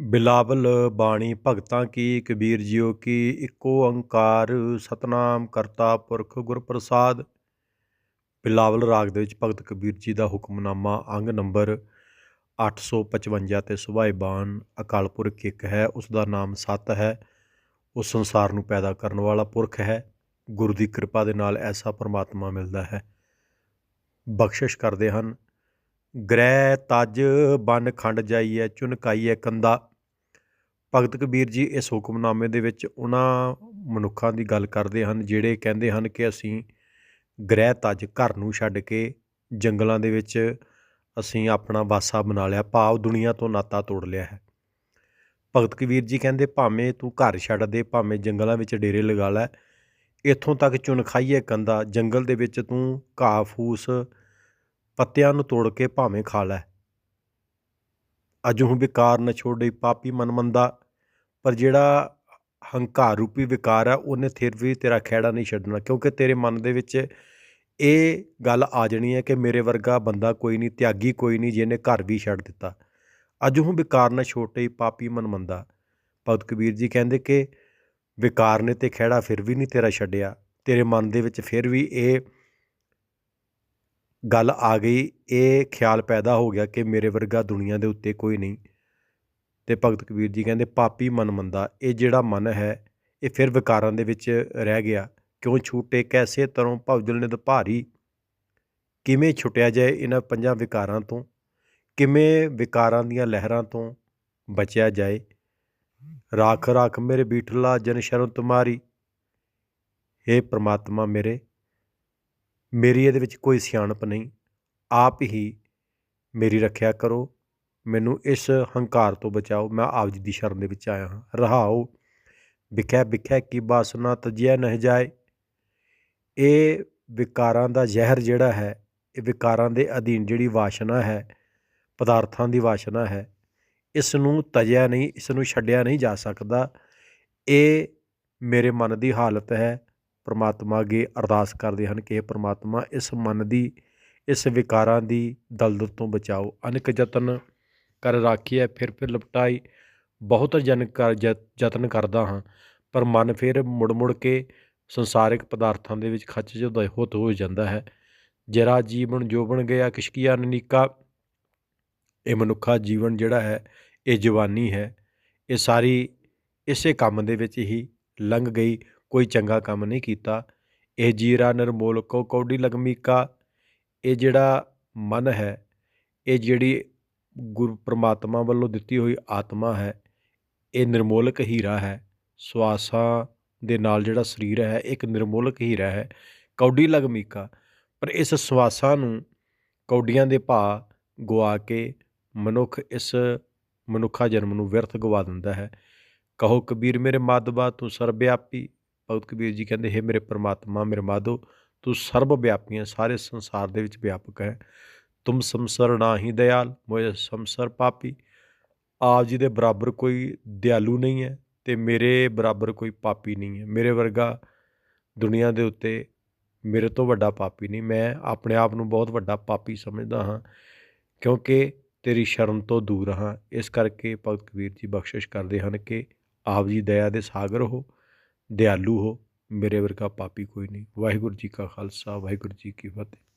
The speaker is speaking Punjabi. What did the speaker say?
ਬਿਲਾਵਲ ਬਾਣੀ ਭਗਤਾਂ ਕੀ ਕਬੀਰ ਜੀਓ ਕੀ ਇੱਕ ਓੰਕਾਰ ਸਤਨਾਮ ਕਰਤਾ ਪੁਰਖ ਗੁਰ ਪ੍ਰਸਾਦ ਬਿਲਾਵਲ ਰਾਗ ਦੇ ਵਿੱਚ ਭਗਤ ਕਬੀਰ ਜੀ ਦਾ ਹੁਕਮਨਾਮਾ ਅੰਗ ਨੰਬਰ 855 ਤੇ ਸੁਭਾਈਬਾਨ ਅਕਾਲ ਪੁਰਖ ਇੱਕ ਹੈ, ਉਸ ਦਾ ਨਾਮ ਸਤ ਹੈ ਉਹ ਸੰਸਾਰ ਨੂੰ ਪੈਦਾ ਕਰਨ ਵਾਲਾ ਪੁਰਖ ਹੈ, ਗੁਰੂ ਦੀ ਕਿਰਪਾ ਦੇ ਨਾਲ ਐਸਾ ਪਰਮਾਤਮਾ ਮਿਲਦਾ ਹੈ। ਬਖਸ਼ਿਸ਼ ਕਰਦੇ ਹਨ। ਗ੍ਰਹਿ, ਤਜ, ਬਨ, ਖੰਡ ਜਾਈਐ ਚੁਨਕਾਈਐ ਕੰਦਾ। ਭਗਤ ਕਬੀਰ ਜੀ, ਇਸ ਹੁਕਮਨਾਮੇ ਦੇ ਵਿੱਚ ਉਹਨਾਂ ਮਨੁੱਖਾਂ ਦੀ ਗੱਲ ਕਰਦੇ ਹਨ, ਜਿਹੜੇ ਕਹਿੰਦੇ ਹਨ ਕਿ ਅਸੀਂ ਗ੍ਰਹਿ, ਤਜ, ਘਰ ਨੂੰ ਛੱਡ ਕੇ ਜੰਗਲਾਂ ਦੇ ਵਿੱਚ ਅਸੀਂ ਆਪਣਾ ਵਾਸਾ ਬਣਾ ਲਿਆ, ਭਾਵ ਦੁਨੀਆ ਤੋਂ ਨਾਤਾ ਤੋੜ ਲਿਆ ਹੈ। ਭਗਤ ਕਬੀਰ ਜੀ ਕਹਿੰਦੇ, ਭਾਵੇਂ ਤੂੰ ਘਰ ਛੱਡ ਦੇ, ਭਾਵੇਂ ਜੰਗਲਾਂ ਵਿੱਚ ਡੇਰੇ ਲਗਾ ਲੈ, ਇੱਥੋਂ ਤੱਕ ਚੁਣ ਖਾਈਏ ਕੰਦਾ। ਜੰਗਲ ਦੇ ਵਿੱਚ ਤੂੰ ਘਾਹ, ਫੂਸ ਪੱਤਿਆਂ ਨੂੰ ਤੋੜ ਕੇ ਭਾਵੇਂ ਖਾ ਲੈ। ਅਜੂ ਵਿਕਾਰ ਨ ਛੋੜੇ ਪਾਪੀ ਮਨ ਮੰਦਾ ਪਰ ਜਿਹੜਾ ਹੰਕਾਰ ਰੂਪੀ ਵਿਕਾਰ ਹੈ ਉਹਨੇ ਫਿਰ ਵੀ ਤੇਰਾ ਖਹਿੜਾ ਨਹੀਂ ਛੱਡਣਾ, ਕਿਉਂਕਿ ਤੇਰੇ ਮਨ ਦੇ ਵਿੱਚ ਇਹ ਗੱਲ ਆ ਜਣੀ ਹੈ ਕਿ ਮੇਰੇ ਵਰਗਾ ਬੰਦਾ ਕੋਈ ਨਹੀਂ, ਤਿਆਗੀ ਕੋਈ ਨਹੀਂ, ਜਿਹਨੇ ਘਰ ਵੀ ਛੱਡ ਦਿੱਤਾ। ਅਜੂ ਵਿਕਾਰ ਨ ਛੋਟੇ ਪਾਪੀ ਮਨ ਮੰਦਾ ਭਗਤ ਕਬੀਰ ਜੀ ਕਹਿੰਦੇ ਕਿ ਵਿਕਾਰ ਨੇ ਤੇ ਖਹਿੜਾ ਫਿਰ ਵੀ ਨਹੀਂ ਤੇਰਾ ਛੱਡਿਆ, ਤੇਰੇ ਮਨ ਦੇ ਵਿੱਚ ਫਿਰ ਵੀ ਇਹ ਗੱਲ ਆ ਗਈ, ਇਹ ਖਿਆਲ ਪੈਦਾ ਹੋ ਗਿਆ ਕਿ ਮੇਰੇ ਵਰਗਾ ਦੁਨੀਆ ਦੇ ਉੱਤੇ ਕੋਈ ਨਹੀਂ। ਤੇ ਭਗਤ ਕਬੀਰ ਜੀ ਕਹਿੰਦੇ, ਪਾਪੀ ਮਨ ਮੰਦਾ, ਇਹ ਜਿਹੜਾ ਮਨ ਹੈ, ਇਹ ਫਿਰ ਵਿਕਾਰਾਂ ਦੇ ਵਿੱਚ ਰਹਿ ਗਿਆ। ਕਿਉਂ ਛੂਟੇ, ਕੈਸੇ ਤਰੋਂ ਭਵਜਲ ਨਿਦ ਭਾਰੀ? ਕਿਵੇਂ ਛੁੱਟਿਆ ਜਾਏ ਇਹਨਾਂ ਪੰਜਾਂ ਵਿਕਾਰਾਂ ਤੋਂ? ਕਿਵੇਂ ਵਿਕਾਰਾਂ ਦੀਆਂ ਲਹਿਰਾਂ ਤੋਂ ਬਚਿਆ ਜਾਏ? ਰਾਖ ਰਾਖ ਮੇਰੇ ਬੀਠਲਾ ਜਨ ਸ਼ਰਨ ਤੁਮਾਰੀ हे ਪ੍ਰਮਾਤਮਾ ਮੇਰੇ ਮੇਰੀ ਇਹਦੇ ਵਿੱਚ ਕੋਈ ਸਿਆਣਪ ਨਹੀਂ। ਆਪ ਹੀ ਮੇਰੀ ਰੱਖਿਆ ਕਰੋ। ਮੈਨੂੰ ਇਸ ਹੰਕਾਰ ਤੋਂ ਬਚਾਓ। ਮੈਂ ਆਪ ਜੀ ਦੀ ਸ਼ਰਨ ਦੇ ਵਿੱਚ ਆਇਆ ਹਾਂ। ਰਹਾਓ। ਵਿਖੈ ਵਿਖੈ ਕੀ ਬਾਸਨਾ ਤਜਿਆ ਨਹਿ ਜਾਏ। ਇਹ ਵਿਕਾਰਾਂ ਦਾ ਜ਼ਹਿਰ ਜਿਹੜਾ ਹੈ, ਇਹ ਵਿਕਾਰਾਂ ਦੇ ਅਧੀਨ ਜਿਹੜੀ ਵਾਸ਼ਨਾ ਹੈ, ਪਦਾਰਥਾਂ ਦੀ ਵਾਸ਼ਨਾ ਹੈ, ਇਸ ਨੂੰ ਤਜਿਆ ਨਹੀਂ, ਇਸ ਨੂੰ ਛੱਡਿਆ ਨਹੀਂ ਜਾ ਸਕਦਾ। ਇਹ ਮੇਰੇ ਮਨ ਦੀ ਹਾਲਤ ਹੈ। ਪਰਮਾਤਮਾ ਅੱਗੇ ਅਰਦਾਸ ਕਰਦੇ ਹਨ ਕਿ ਇਹ ਪ੍ਰਮਾਤਮਾ ਇਸ ਮਨ ਦੀ, ਇਸ ਵਿਕਾਰਾਂ ਦੀ ਦਲਦਲ ਤੋਂ ਬਚਾਓ। ਅਨੇਕ ਯਤਨ ਕਰ ਰਾਖੀ ਹੈ, ਫਿਰ ਫਿਰ ਲਪਟਾਈ ਬਹੁਤ ਜਨ ਕਰ ਯਤਨ ਕਰਦਾ ਹਾਂ, ਪਰ ਮਨ ਫਿਰ ਮੁੜ ਮੁੜ ਕੇ ਸੰਸਾਰਿਕ ਪਦਾਰਥਾਂ ਦੇ ਵਿੱਚ ਖੱਚ ਜਦੋਂ ਹੋਤ ਹੋ ਜਾਂਦਾ ਹੈ। ਜਰਾ ਜੀਵਨ ਜੋਬਣ ਗਿਆ ਕਿਸ਼ਕੀਆ ਨਨੀਕਾ ਇਹ ਮਨੁੱਖਾ ਜੀਵਨ ਜਿਹੜਾ ਹੈ, ਇਹ ਜਵਾਨੀ ਹੈ। ਇਹ ਸਾਰੀ ਇਸੇ ਕੰਮ ਦੇ ਵਿੱਚ ਹੀ ਲੰਘ ਗਈ। ਕੋਈ ਚੰਗਾ ਕੰਮ ਨਹੀਂ ਕੀਤਾ। ਇਹ ਜੀਰਾ, ਨਿਰਮੋਲ ਕੋ ਕੌਡੀ ਲਗਮੀਕਾ, ਇਹ ਜਿਹੜਾ ਮਨ ਹੈ, ਇਹ ਜਿਹੜੀ ਗੁਰੂ ਪ੍ਰਮਾਤਮਾ ਵੱਲੋਂ ਦਿੱਤੀ ਹੋਈ ਆਤਮਾ ਹੈ, ਇਹ ਨਿਰਮੋਲਕ ਹੀਰਾ ਹੈ। ਸਵਾਸਾਂ ਦੇ ਨਾਲ ਜਿਹੜਾ ਸਰੀਰ ਹੈ ਇੱਕ ਨਿਰਮੋਲਕ ਹੀਰਾ ਹੈ। ਕੌਡੀ, ਲਗਮੀਕਾ, ਪਰ ਇਸ ਸਵਾਸਾਂ ਨੂੰ ਕੌਡੀਆਂ ਦੇ ਭਾ ਗਵਾ ਕੇ ਮਨੁੱਖ ਇਸ ਮਨੁੱਖਾ ਜਨਮ ਨੂੰ ਵਿਅਰਥ ਗਵਾ ਦਿੰਦਾ ਹੈ। ਕਹੋ, ਕਬੀਰ ਮੇਰੇ ਮਾਧਵਾ, ਤੂੰ ਸਰਬਿਆਪੀ ਭਗਤ ਕਬੀਰ ਜੀ ਕਹਿੰਦੇ, ਹੈ ਮੇਰੇ ਪ੍ਰਮਾਤਮਾ, ਮੇਰੇ ਮਾਧੋ, ਤੂੰ ਸਰਬ ਵਿਆਪੀ ਹੈ, ਸਾਰੇ ਸੰਸਾਰ ਦੇ ਵਿੱਚ ਵਿਆਪਕ ਹੈ। ਤੁਮ ਸੰਸਰ ਨਾਹੀ ਦਇਆਲ ਮੋਇ ਸੰਸਰ ਪਾਪੀ। ਆਪ ਜੀ ਦੇ ਬਰਾਬਰ ਕੋਈ ਦਿਆਲੂ ਨਹੀਂ ਹੈ ਤੇ ਮੇਰੇ ਬਰਾਬਰ ਕੋਈ ਪਾਪੀ ਨਹੀਂ ਹੈ। ਮੇਰੇ ਵਰਗਾ ਦੁਨੀਆ ਦੇ ਉੱਤੇ ਮੇਰੇ ਤੋਂ ਵੱਡਾ ਪਾਪੀ ਨਹੀਂ। ਮੈਂ ਆਪਣੇ ਆਪ ਨੂੰ ਬਹੁਤ ਵੱਡਾ ਪਾਪੀ ਸਮਝਦਾ ਹਾਂ, ਕਿਉਂਕਿ ਤੇਰੀ ਸ਼ਰਮ ਤੋਂ ਦੂਰ ਹਾਂ। ਇਸ ਕਰਕੇ ਭਗਤ ਕਬੀਰ ਜੀ ਬਖਸ਼ਿਸ਼ ਕਰਦੇ ਹਨ ਕਿ ਆਪ ਜੀ ਦਇਆ ਦੇ ਸਾਗਰ ਹੋ। ਦਿਆਲੂ ਹੋ, ਮੇਰੇ ਵਰਗਾ ਪਾਪੀ ਕੋਈ ਨਹੀਂ। ਵਾਹਿਗੁਰੂ ਜੀ ਕਾ ਖਾਲਸਾ, ਵਾਹਿਗੁਰੂ ਜੀ ਕੀ ਫਤਿਹ।